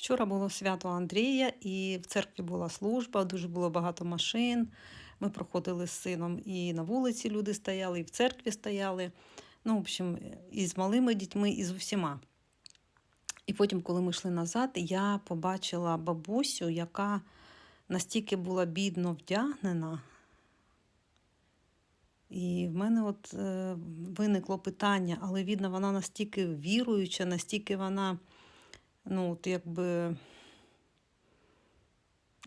Вчора було свято Андрія, і в церкві була служба, дуже було багато машин. Ми проходили з сином і на вулиці люди стояли, і в церкві стояли. Ну, в общем, і з малими дітьми, і з усіма. І потім, коли ми йшли назад, я побачила бабусю, яка настільки була бідно вдягнена. І в мене от е, виникло питання, але видно, вона настільки віруюча, настільки вона, ну, от якби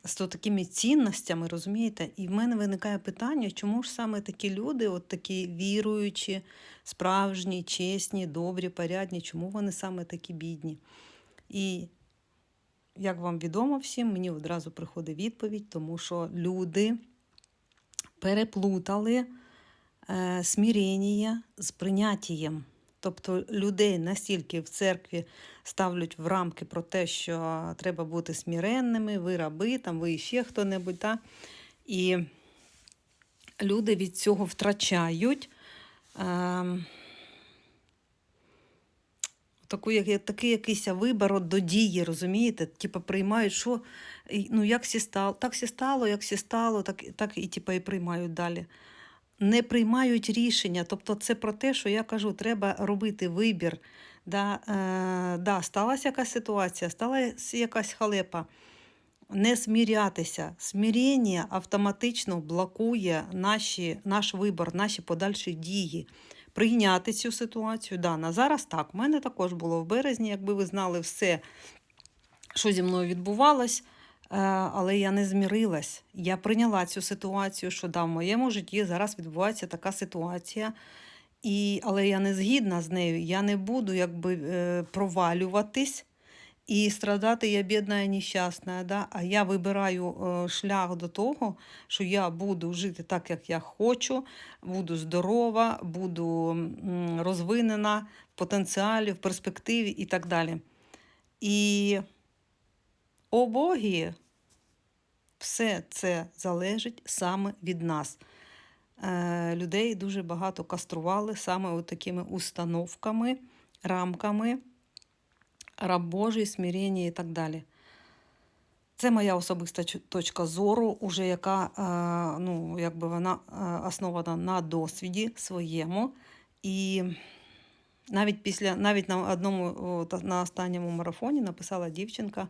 з такими цінностями, розумієте? І в мене виникає питання, чому ж саме такі люди, от такі віруючі, справжні, чесні, добрі, порядні, чому вони саме такі бідні? І як вам відомо всім, мені одразу приходить відповідь, тому що люди переплутали е, смирення з прийняттям. Тобто людей настільки в церкві ставлять в рамки про те, що треба бути смиренними, ви раби, там, ви ще хто-небудь. Та? І люди від цього втрачають е, таку, як, такий якийсь вибор до дії, розумієте? Типу приймають, що ну, як сі стало, так сі стало, як сі стало, так, так і, типу, і приймають далі не приймають рішення. Тобто, це про те, що я кажу, треба робити вибір. Да, е, да, Сталася якась ситуація, сталася якась халепа. Не смірятися. Смірення автоматично блокує наші, наш вибір, наші подальші дії. Прийняти цю ситуацію. Да, на зараз так. У мене також було в березні, якби ви знали все, що зі мною відбувалось. Е, але я не змірилась. Я прийняла цю ситуацію, що да, в моєму житті зараз відбувається така ситуація, і, але я не згідна з нею. Я не буду якби е, провалюватись і страдати я бідна і нещасна. Да? А я вибираю е, шлях до того, що я буду жити так, як я хочу, буду здорова, буду розвинена в потенціалі, в перспективі і так далі. І о Богі, все це залежить саме від нас. Е, Людей дуже багато кастрували саме такими установками, рамками, раб Божий, смирення і так далі. Це моя особиста точка зору, уже яка е, ну, якби вона е, основана на досвіді своєму. І навіть після навіть на одному на останньому марафоні написала дівчинка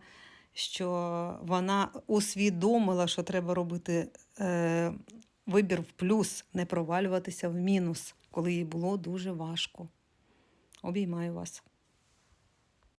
що вона усвідомила, що треба робити е, вибір в плюс, не провалюватися в мінус, коли їй було дуже важко. Обіймаю вас.